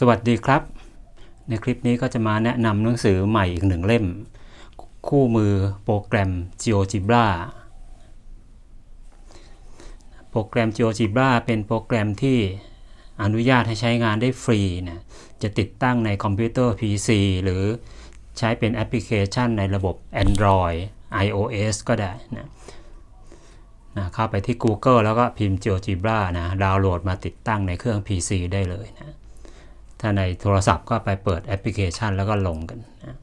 สวัสดีครับ ในคลิปนี้ก็จะมาแนะนำหนังสือใหม่อีกหนึ่งเล่ม คู่มือโปรแกรม GeoGebra โปรแกรม GeoGebra เป็นโปรแกรมที่อนุญาตให้ใช้งานได้ฟรีนะจะติดตั้งในคอมพิวเตอร์ PC หรือใช้เป็นแอปพลิเคชันในระบบ Android iOS ก็ได้นะนะเข้าไปที่ Google แล้วก็พิมพ์ GeoGebra นะดาวน์โหลดมาติดตั้งในเครื่อง PC ได้เลยนะ ถ้าในโทรศัพท์ก็ไปเปิดแอปพลิเคชันแล้วก็ลงกันนะ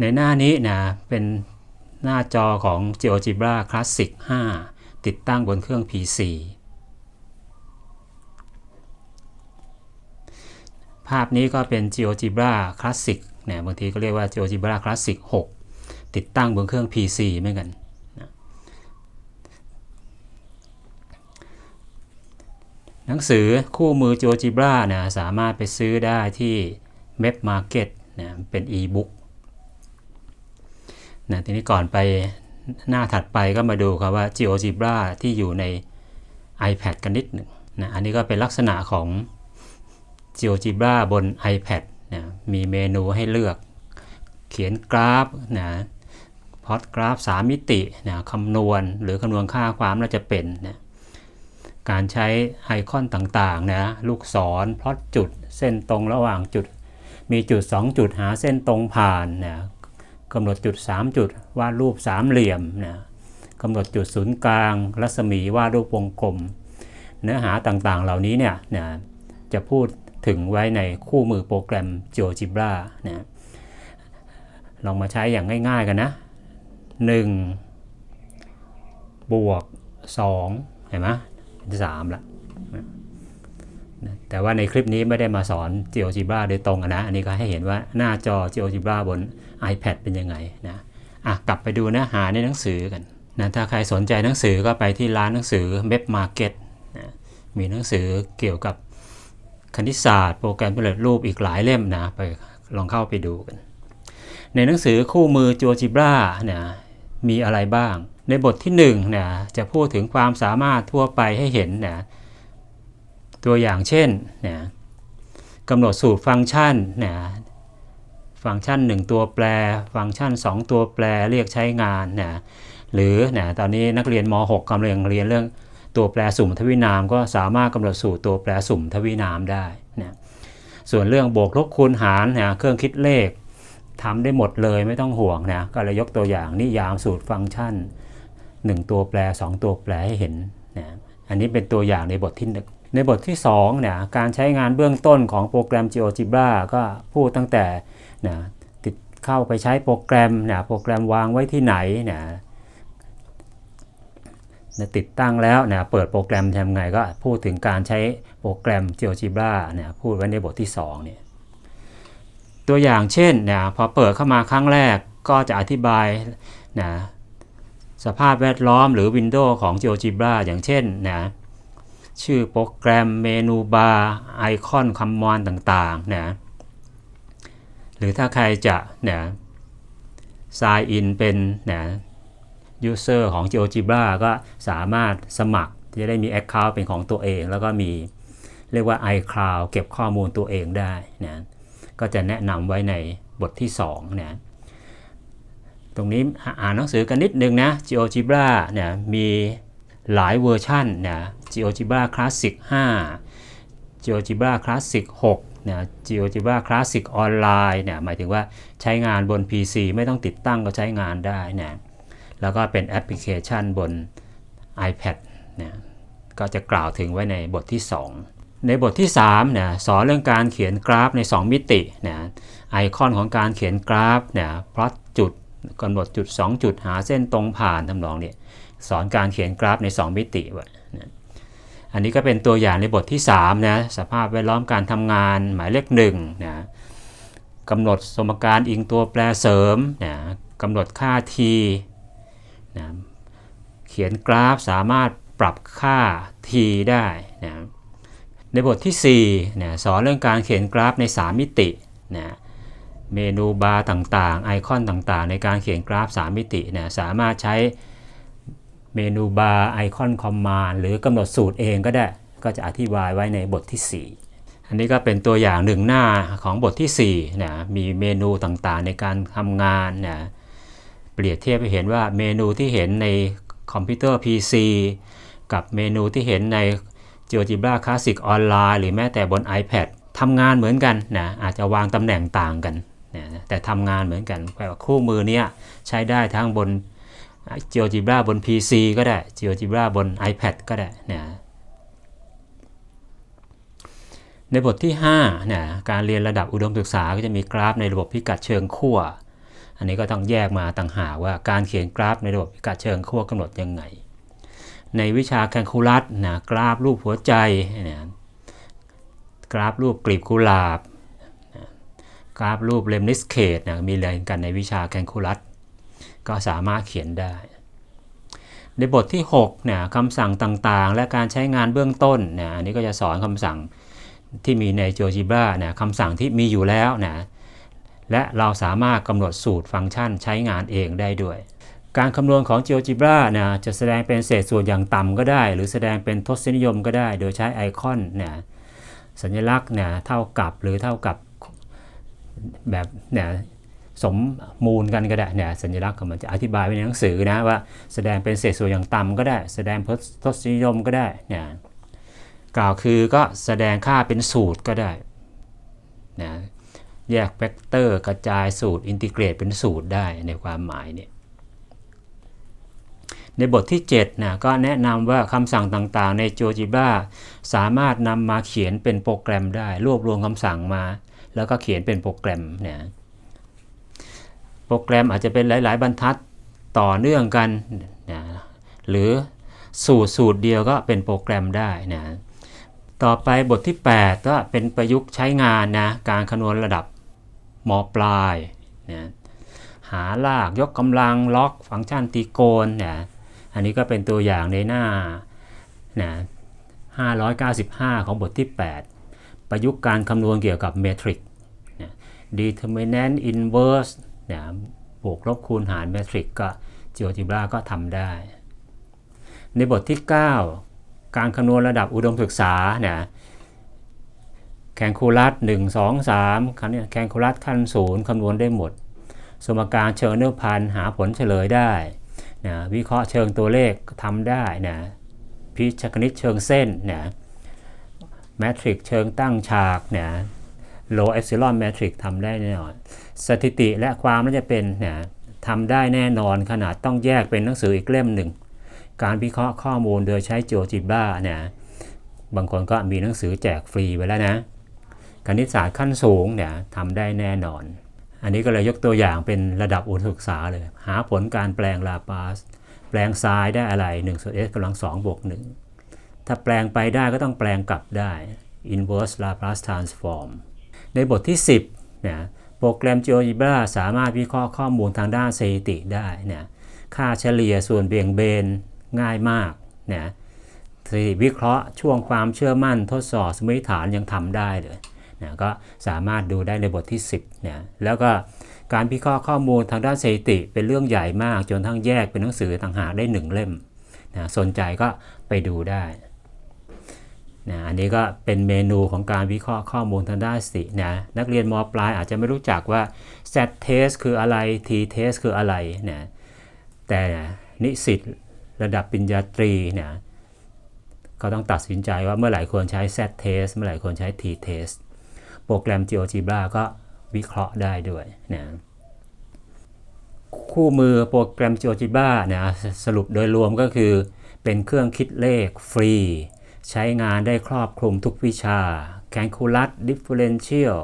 ในหน้านี้นะเป็นหน้าจอของ GeoGebra Classic 5 ติดตั้งบนเครื่อง PC ภาพนี้ก็เป็น GeoGebra Classic เนี่ยบางทีก็เรียกว่า GeoGebra Classic 6 ติดตั้งบนเครื่อง PC เหมือนกัน หนังสือคู่มือ GeoGebra นะสามารถไปซื้อได้ที่ Web Market นะเป็น e-book นะทีนี้ก่อนไปหน้าถัดไปก็มาดูครับว่า GeoGebra ที่อยู่ใน iPad กันนิดหนึ่งนะอันนี้ก็เป็นลักษณะของ GeoGebra บน iPad นะมีเมนูให้เลือก เขียนกราฟนะพอดกราฟ 3 มิตินะคำนวณหรือคำนวณค่าความน่าจะเป็นนะ การใช้ไอคอนต่างๆนะลูกศรพลอตจุดเส้นตรงระหว่างจุด มีจุด 2 จุดหาเส้นตรงผ่านนะกำหนดจุด 3 จุดวาดรูปสามเหลี่ยมนะกำหนดจุดศูนย์กลาง รัศมีวาดรูปวงกลม เนื้อหาต่างๆเหล่านี้เนี่ยนะจะพูดถึงไว้ในคู่มือโปรแกรม GeoGebra นะลองมาใช้อย่างง่ายๆกันนะ 1 บวก 2 เห็นไหม เป็นสามละนะแต่ว่าในคลิปนี้ไม่ได้มาสอน GeoGebra โดยตรงนะ อันนี้ก็ให้เห็นว่าหน้าจอ GeoGebra บน iPad เป็นยังไงนะอะกลับไปดูเนื้อหาในหนังสือกันนะถ้าใครสนใจหนังสือก็ไปที่ร้านหนังสือ Web Market นะมีหนังสือเกี่ยวกับคณิตศาสตร์ โปรแกรมผลิตรูปอีกหลายเล่มนะไปลองเข้าไปดูกัน ในหนังสือคู่มือ GeoGebra นะมีอะไรบ้าง ในบทที่1นะจะพูดถึงความสามารถทั่วไปให้เห็นนะตัวอย่างเช่นนะกำหนดสูตรฟังก์ชันนะฟังก์ชัน 1 ตัวแปร ฟังก์ชัน 2 ตัวแปรเรียกใช้งานนะหรือนะตอนนี้นักเรียนม .6 กำลังเรียนเรื่องตัวแปรสุ่มทวินาม ก็สามารถกำหนดสูตรตัวแปรสุ่มทวินามได้นะส่วนเรื่องบวกลบคูณหารนะเครื่องคิดเลขทำได้หมดเลยไม่ต้องห่วงนะก็เลยยกตัวอย่างนิยามสูตรฟังก์ชัน 1 ตัวแปร 2 ตัวแปรให้เห็นนะอันนี้เป็นตัวอย่างในบทที่หนึ่งในบทที่2เนี่ยการใช้งานเบื้องต้นของโปรแกรม GeoGebra ก็พูดตั้งแต่นะติดเข้าไปใช้โปรแกรมนะโปรแกรมวางไว้ที่ไหนนะนะติดตั้งแล้วนะเปิดโปรแกรมทำไงก็พูดถึงการใช้โปรแกรม GeoGebra นะพูดไว้ในบทที่2เนี่ยตัวอย่างเช่นนะพอเปิดเข้ามาครั้งแรกก็จะอธิบายนะ สภาพแวดล้อมหรือวินโดว์ของ GeoGebra อย่างเช่นนะชื่อโปรแกรมเมนูบาร์ไอคอนคำมอนต่างๆนะหรือถ้าใครจะนะ sign in เป็นนะ user ของ GeoGebra ก็สามารถสมัครจะได้มี account เป็นของตัวเอง แล้วก็มีเรียกว่า iCloud เก็บข้อมูลตัวเองได้นะก็จะแนะนำไว้ในบทที่2นะ ตรงนี้อ่านหนังสือกันนิดนึงนะ GeoGebra เนี่ยมีหลายเวอร์ชันนะ GeoGebra Classic 5 GeoGebra Classic 6นะ GeoGebra Classic Online เนี่ยหมายถึงว่าใช้งานบน PC ไม่ต้องติดตั้งก็ใช้งานได้นะแล้วก็เป็นแอปพลิเคชันบน iPad นะก็จะกล่าวถึงไว้ในบทที่ 2 ในบทที่3นะสอนเรื่องการเขียนกราฟใน 2 มิตินะไอคอนของการเขียนกราฟเนี่ยพลอตจุด กำหนดจุด 2 จุดหาเส้นตรงผ่านทำนองเนี่ยสอนการเขียนกราฟใน 2 มิติไว้นะอันนี้ก็เป็นตัวอย่างในบทที่3นะสภาพแวดล้อมการทำงานหมายเลข1นะกำหนดสมการอิงตัวแปรเสริมนะกำหนดค่า t นะเขียนกราฟสามารถปรับค่า t ได้นะในบทที่4นะสอนเรื่องการเขียนกราฟใน 3 มิตินะ เมนูบาร์ต่างๆ ไอคอนต่างๆ ในการเขียนกราฟ 3 มิติเนะสามารถใช้เมนูบาร์ไอคอนคอมมานด์หรือกำหนดสูตรเองก็ได้ ก็จะอธิบายไว้ในบทที่ 4 อันนี้ก็เป็นตัวอย่างหนึ่งหน้าของบทที่4นะมีเมนูต่างๆ ในการทำงานนะเปรียบเทียบให้เห็นว่าเมนูที่เห็นในคอมพิวเตอร์ PC กับเมนูที่เห็นใน GeoGebra Classic ออนไลน์หรือแม้แต่บน iPad ทำงานเหมือนกันนะอาจจะวางตำแหน่งต่างกัน นะแต่ทำงานเหมือนกันแปลว่าคู่มือเนี้ยใช้ได้ทั้งบน GeoGebra บน PC ก็ได้ GeoGebra บน iPad ก็ได้นะในบทที่5นะการเรียนระดับอุดมศึกษาก็จะมีกราฟในระบบพิกัดเชิงขั้ว อันนี้ก็ต้องแยกมาต่างหากว่าการเขียนกราฟในระบบพิกัดเชิงขั้วกำหนดยังไง ในวิชาแคลคูลัสนะกราฟรูปหัวใจนะกราฟรูปกลีบกุหลาบ กราฟรูปเลมนิสเคตนะมีเรียนกันในวิชาแคลคูลัสก็สามารถเขียนได้ ในบทที่6เนี่ยคำสั่งต่างๆ และการใช้งานเบื้องต้นนะอันนี้ก็จะสอนคำสั่งที่มีใน GeoGebra นะคำสั่งที่มีอยู่แล้วนะและเราสามารถกำหนดสูตรฟังก์ชันใช้งานเองได้ด้วย การคำนวณของ GeoGebra นะจะแสดงเป็นเศษส่วนอย่างต่ำก็ได้ หรือแสดงเป็นทศนิยมก็ได้ โดยใช้ไอคอนนะสัญลักษณ์เนี่ยเท่ากับหรือเท่ากับ แบบเนี่ยสมมูลกันก็ได้เนี่ยสัญลักษณ์ของมันจะอธิบายไว้ในหนังสือนะว่าแสดงเป็นเศษส่วนอย่างต่ำก็ได้ แสดงพทศนิยมก็ได้เนี่ยกล่าวคือก็แสดงค่าเป็นสูตรก็ได้นะแยกแฟกเตอร์กระจายสูตรอินทิเกรตเป็นสูตรได้ในความหมายเนี่ยในบทที่7นะก็แนะนำว่าคำสั่งต่างๆ ใน GeoGebra สามารถนำมาเขียนเป็นโปรแกรมได้ รวบรวมคำสั่งมา แล้วก็เขียนเป็นโปรแกรมเนี่ยโปรแกรมอาจจะเป็นหลาย ๆ บรรทัดต่อเนื่องกันนะหรือสูตรสูตรเดียวก็เป็นโปรแกรมได้นะต่อไปบทที่ 8 ก็เป็นประยุกต์ใช้งานนะการคำนวณระดับมปลายนะหาลากยกกำลังล็อกฟังก์ชันตีโกนนะอันนี้ก็เป็นตัวอย่างในหน้านะ595 ของบทที่ 8 ประยุกต์การคำนวณเกี่ยวกับเมทริก determinant inverse นะบวกลบคูณหารเมทริกก็ GeoGebra ก็ทำได้ ในบทที่ 9 การคำนวณระดับอุดมศึกษาเนี่ยแคนคูลัส1 2 3คันนี้แคนคูลัสขั้นศูนย์คำนวณได้หมด สมการเชิงเนื้อพันหาผลเฉลยได้นะวิเคราะห์เชิงตัวเลขทำได้นะพิชคณิตเชิงเส้นนะแมทริกเชิงตั้งฉากนะ โลเอ p ซิลอนแมทริกทำได้แน่นอน สถิติและความน่าจะเป็นนะทำได้แน่นอนขนาดต้องแยกเป็นหนังสืออีกเล่มหนึ่ง การวิเคราะห์ข้อมูลโดยใช้ GeoGebra นะบางคนก็มีหนังสือแจกฟรีไว้แล้วนะ คณิตศาสตร์ขั้นสูงเนี่ยทำได้แน่นอน อันนี้ก็เลยยกตัวอย่างเป็นระดับอุดมศึกษาเลย หาผลการแปลงลาปาสแปลงซ้ายได้อะไร1ส่วน s กำลัง2บวก1ถ้าแปลงไปได้ก็ต้องแปลงกลับได้ inverse Laplace transform ในบทที่ 10เนี่ยโปรแกรม GeoGebra สามารถวิเคราะห์ข้อมูลทางด้านสถิติได้เนี่ยค่าเฉลี่ยส่วนเบี่ยงเบนง่ายมากเนี่ยสถิติวิเคราะห์ช่วงความเชื่อมั่นทดสอบสมมติฐานยังทำได้เลยนะก็สามารถดูได้ในบทที่ 10เนี่ยแล้วก็การวิเคราะห์ข้อมูลทางด้านสถิติเป็นเรื่องใหญ่มากจนทั้งแยกเป็นหนังสือต่างหากได้หนึ่งเล่มนะสนใจก็ไปดูได้ นะอันนี้ก็เป็นเมนูของการวิเคราะห์ข้อมูลทางด้านสถิตินะนักเรียนมปลายอาจจะไม่รู้จักว่า Z test คืออะไร T test คืออะไรนะแต่นิสิตระดับปริญญาตรีเนี่ยเขาต้องตัดสินใจว่าเมื่อไหร่ควรใช้ Z test เมื่อไหร่ควรใช้ T test โปรแกรม GeoGebra ก็วิเคราะห์ได้ด้วยนะคู่มือโปรแกรม GeoGebra นะสรุปโดยรวมก็คือเป็นเครื่องคิดเลขฟรี ใช้งานได้ครอบคลุมทุกวิชา Calculus Differential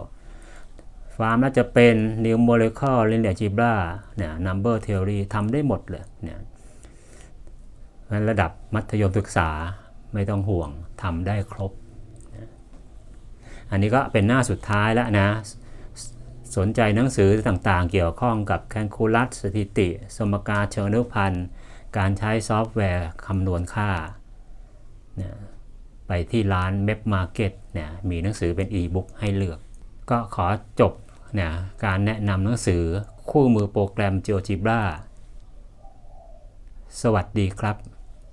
ความน่าจะเป็น Numerical Linear Algebra เนี่ย Number Theory ทำได้หมดเลยเนี่ยระดับมัธยมศึกษาไม่ต้องห่วงทำได้ครบ อันนี้ก็เป็นหน้าสุดท้ายแล้วนะ สนใจหนังสือต่างๆ เกี่ยวข้องกับแคลคูลัสสถิติ สมการเชิงอนุพันธ์ การใช้ซอฟต์แวร์คำนวณค่า ไปที่ร้าน Map Market เนี่ยมีหนังสือเป็น e-book ให้เลือก ก็ขอจบเนี่ยการแนะนำหนังสือคู่มือโปรแกรม GeoGebra สวัสดีครับ